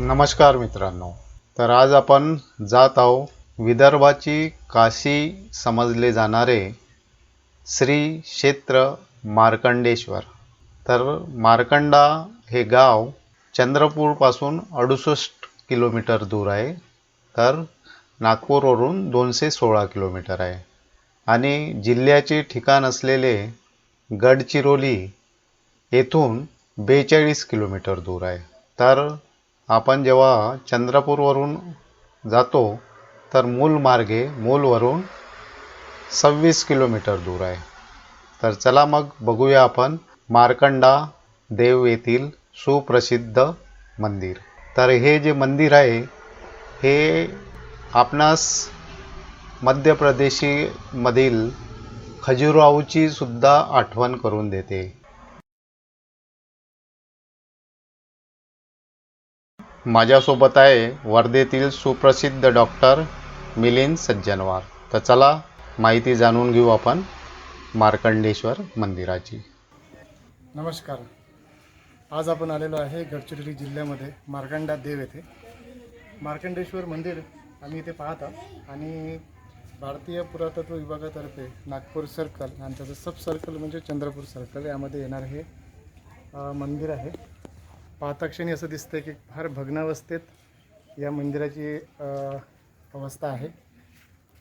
नमस्कार मित्रांनो. तर आज आपण जात आहो विदर्भाची काशी समजले जाणारे श्री क्षेत्र मार्कंडेश्वर. तर मार्कंडा हे गाव चंद्रपूरपासून अडुसष्ट किलोमीटर दूर आहे. तर नागपूरवरून दोनशे सोळा किलोमीटर आहे. आणि जिल्ह्याचे ठिकाण असलेले गडचिरोली येथून बेचाळीस किलोमीटर दूर आहे. तर आपण जेव्हा चंद्रपूरवरून जातो तर मूल मार्गे मूलवरून सव्वीस किलोमीटर दूर आहे. तर चला मग बघूया आपण मार्कंडा देव येथील सुप्रसिद्ध मंदिर. तर हे जे मंदिर आहे हे आपणास मध्य प्रदेशीमधील खजुराहोची सुद्धा आठवण करून देते. माझ्यासोबत आहे वर्धेतील सुप्रसिद्ध डॉक्टर मिलिंद सज्जनवार. तर चला माहिती जाणून घेऊ आपण मार्कंडेश्वर मंदिराची. नमस्कार. आज आपण आलेलो आहे गडचिरोली जिल्ह्यामध्ये मार्कंडा देव येथे. मार्कंडेश्वर मंदिर आम्ही इथे पाहत आहोत. आणि भारतीय पुरातत्व विभागातर्फे नागपूर सर्कल आणि त्याचं सब सर्कल म्हणजे चंद्रपूर सर्कल यामध्ये येणारं हे मंदिर आहे. पाहताक्षणी असं दिसतंय की फार भग्नावस्थेत या मंदिराची अवस्था आहे.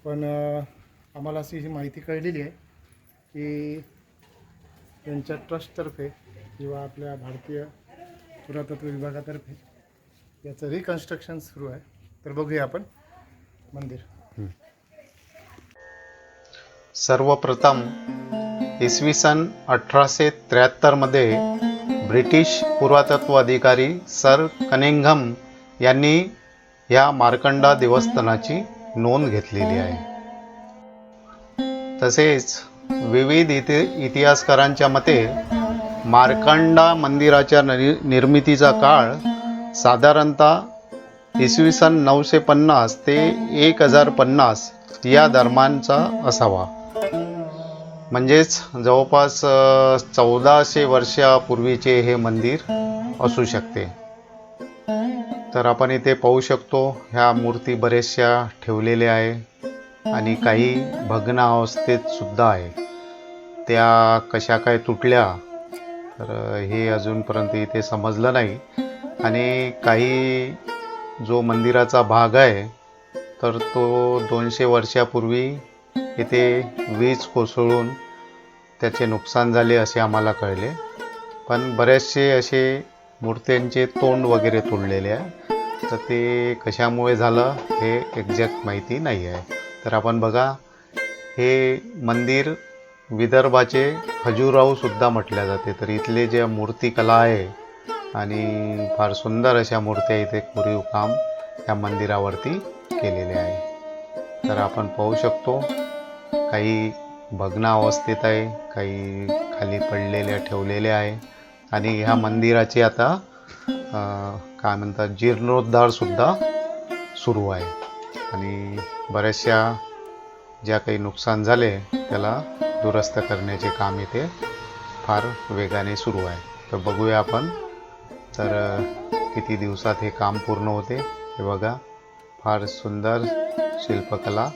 पण आम्हाला अशी ही माहिती कळलेली आहे की त्यांच्या ट्रस्टतर्फे किंवा आपल्या भारतीय पुरातत्व विभागातर्फे याचं रिकन्स्ट्रक्शन सुरू आहे. तर बघूया आपण मंदिर. सर्वप्रथम इसवी सन अठराशे त्र्याहत्तरमध्ये ब्रिटिश पुरातत्व अधिकारी सर कनिंगम यांनी या मार्कंडा देवस्थानाची नोंद घेतलेली आहे. तसेच विविध इति इतिहासकारांच्या मते मार्कंडा मंदिराच्या नि- निर्मितीचा काळ साधारणतः इसवी सन नऊशे पन्नास ते एक हजार पन्नास या दरम्यानचा असावा. म्हणजेच जवळपास चौदाशे वर्षापूर्वीचे हे मंदिर असू शकते. तर आपण इथे पाहू शकतो ह्या मूर्ती बऱ्याचशा ठेवलेल्या आहे आणि काही भग्न अवस्थेत सुद्धा आहे. त्या कशा काय तुटल्या तर हे अजूनपर्यंत इथे समजलं नाही. आणि काही जो मंदिराचा भाग आहे तर तो दोनशे वर्षापूर्वी इथे वीज कोसळून त्याचे नुकसान झाले असे आम्हाला कळले. पण बरेचसे असे मूर्त्यांचे तोंड वगैरे तोडलेले आहे. तर ते कशामुळे झालं हे एक्झॅक्ट माहिती नाही आहे. तर आपण बघा हे मंदिर विदर्भाचे खजुराहूसुद्धा म्हटले म्हटल्या जाते. तर इथले जे मूर्तिकला आहे आणि फार सुंदर अशा मूर्त्या इथे कोरीव काम या मंदिरावरती केलेले आहे. तर आपण पाहू शकतो काही भग्ना अवस्थेत आहे काही खाली पडलेल्या ठेवलेल्या आहे. आणि ह्या मंदिराचे आता काय म्हणतात जीर्णोद्धार सुद्धा सुरू आहे. आणि बऱ्याचशा ज्या काही नुकसान झाले त्याला दुरुस्त करण्याचे काम इथे फार वेगाने सुरू आहे. तर बघूया आपण तर किती दिवसात हे काम पूर्ण होते. हे बघा फार सुंदर शिल्पकला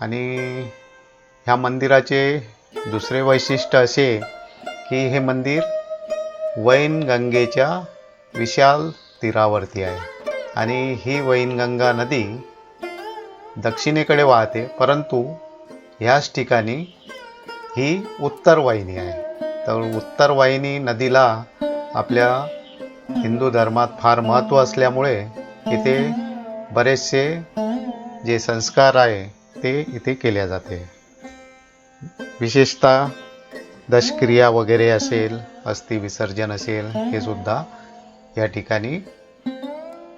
आणि ह्या मंदिराचे दुसरे वैशिष्ट्य असे की हे मंदिर वैनगंगेच्या विशाल तीरावरती आहे. आणि ही वैनगंगा नदी दक्षिणेकडे वाहते परंतु ह्याच ठिकाणी ही उत्तर वाहिनी आहे. तर उत्तर वाहिनी नदीला आपल्या हिंदू धर्मात फार महत्त्व असल्यामुळे इथे बरेचसे जे संस्कार आहे ते इथे केल्या जाते. विशेषतः दशक्रिया वगैरे असेल अस्थि विसर्जन असेल हे सुद्धा या ठिकाणी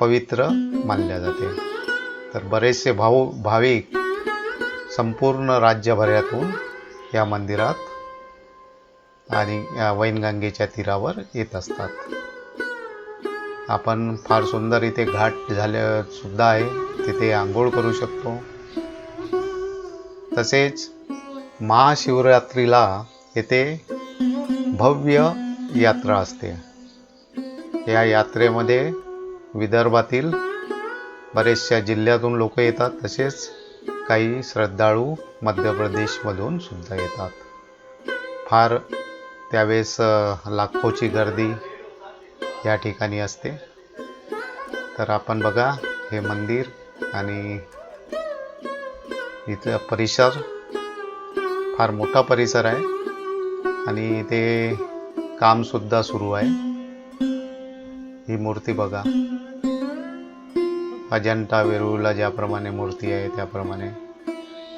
पवित्र मानल्या जाते. तर बरेचसे भाऊ भाविक संपूर्ण राज्यभरातून या मंदिरात आणि या वैनगंगेच्या तीरावर येत असतात. आपण फार सुंदर इथे घाट झाल्या सुद्धा आहे तिथे आंघोळ करू शकतो. तसेच महाशिवरात्रीला येथे भव्य यात्रा असते. या यात्रेमध्ये विदर्भातील बरेचशा जिल्ह्यातून लोक येतात. तसेच काही श्रद्धाळू मध्य प्रदेशमधून सुद्धा येतात. फार त्यावेळेस लाखोची गर्दी या ठिकाणी असते. तर आपण बघा हे मंदिर आणि इथं परिसर फार मोठा परिसर आहे आणि इथे कामसुद्धा सुरू आहे. ही मूर्ती बघा. अजंठा वेरूळला ज्याप्रमाणे मूर्ती आहे त्याप्रमाणे.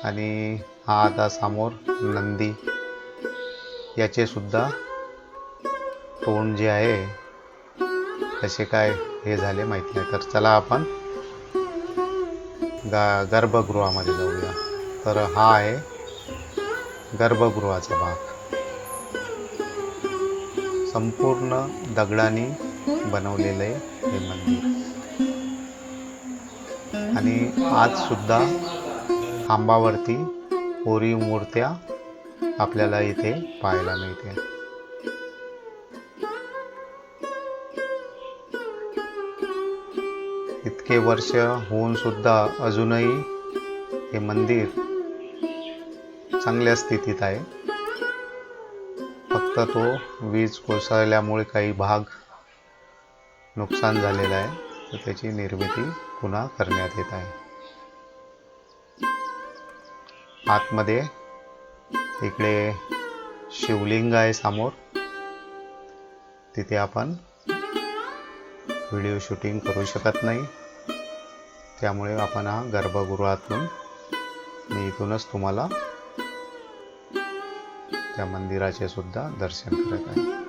आणि हा आता समोर नंदी याचे सुद्धा तोंड जे आहे कसे काय हे झाले माहीत नाही. तर चला आपण गा गर्भगृहामध्ये जाऊया. तर हा आहे गर्भगृहाचा भाग. संपूर्ण दगडाने बनवलेलं आहे हे मंदिर. आणि आज सुद्धा खांबावरती कोरीव मूर्त्या आपल्याला इथे पाहायला मिळते. इतके वर्ष होऊन सुद्धा अजूनही हे मंदिर चांगल्या स्थितीत आहे. फक्त तो वीज कोसळल्यामुळे काही भाग नुकसान झालेला आहे. तर त्याची निर्मिती पुन्हा करण्यात येत आहे. आतमध्ये इकडे शिवलिंग आहे समोर. तिथे आपण व्हिडिओ शूटिंग करू शकत नाही. त्यामुळे आपण हा गर्भगृहातून मी इथूनच तुम्हाला त्या मंदिराचे सुद्धा दर्शन करत आहे.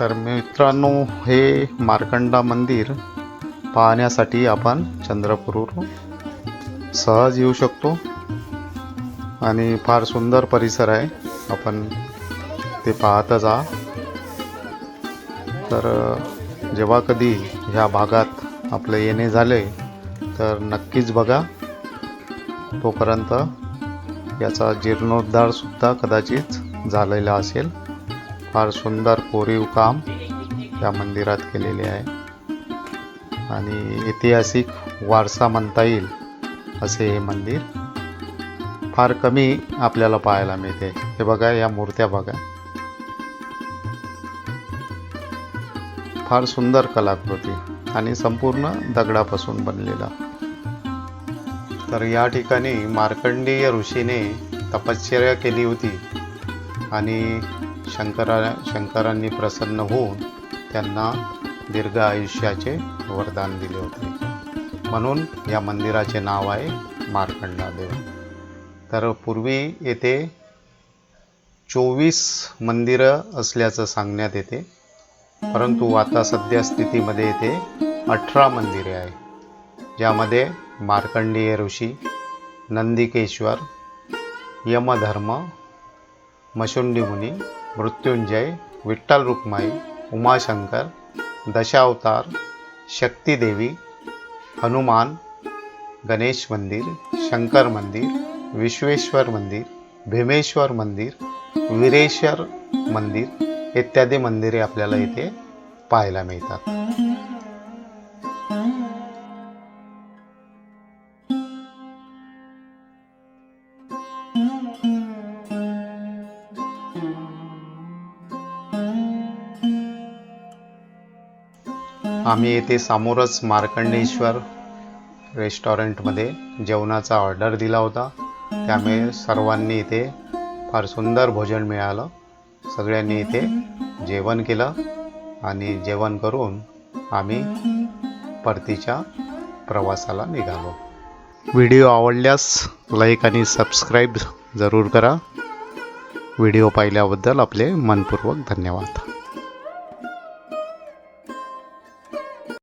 तर मित्रांनो हे मार्कंडा मंदिर पाहण्यासाठी आपण चंद्रपूर सहज येऊ शकतो. आणि फार सुंदर परिसर आहे. आपण ते पाहतच जा तर जेव्हा कधी ह्या भागात आपलं येणे झाले तर नक्कीच बघा. तोपर्यंत याचा जीर्णोद्धारसुद्धा कदाचित झालेला असेल. फार सुंदर कोरीव काम या मंदिरात केलेले आहे. आणि ऐतिहासिक वारसा म्हणता येईल असे हे मंदिर फार कमी आपल्याला पाहायला मिळते. हे बघा या मूर्त्या बघा. फार सुंदर कलाकृती आणि संपूर्ण दगडापासून बनलेला. तर या ठिकाणी मार्कंडेय ऋषीने तपश्चर्या केली होती आणि शंकरा शंकरांनी प्रसन्न होऊन त्यांना दीर्घ आयुष्याचे वरदान दिले होते. म्हणून या मंदिराचे नाव आहे मार्कंडा देव. तर पूर्वी येथे चोवीस मंदिरं असल्याचं सांगण्यात येते. परंतु आता सध्या स्थितीमध्ये येथे अठरा मंदिरे आहे ज्यामध्ये मार्कंडेय ऋषी नंदिकेश्वर यमधर्म मशुंडी मुनी मृत्युंजय विठ्ठल रुक्माई उमाशंकर दशावतार शक्तीदेवी हनुमान गणेश मंदिर शंकर मंदिर विश्वेश्वर मंदिर भीमेश्वर मंदिर वीरेश्वर मंदिर इत्यादी मंदिरे आपल्याला इथे पाहायला मिळतात. आम्ही येथे समोरच मार्कंडेश्वर रेस्टॉरंटमध्ये जेवणाचा ऑर्डर दिला होता. त्यामुळे सर्वांनी इथे फार सुंदर भोजन मिळालं. सगळ्यांनी इथे जेवण केलं आणि जेवण करून आम्ही परतीच्या प्रवासाला निघालो. व्हिडिओ आवडल्यास लाईक आणि सबस्क्राईब जरूर करा. व्हिडिओ पाहिल्याबद्दल आपले मनपूर्वक धन्यवाद.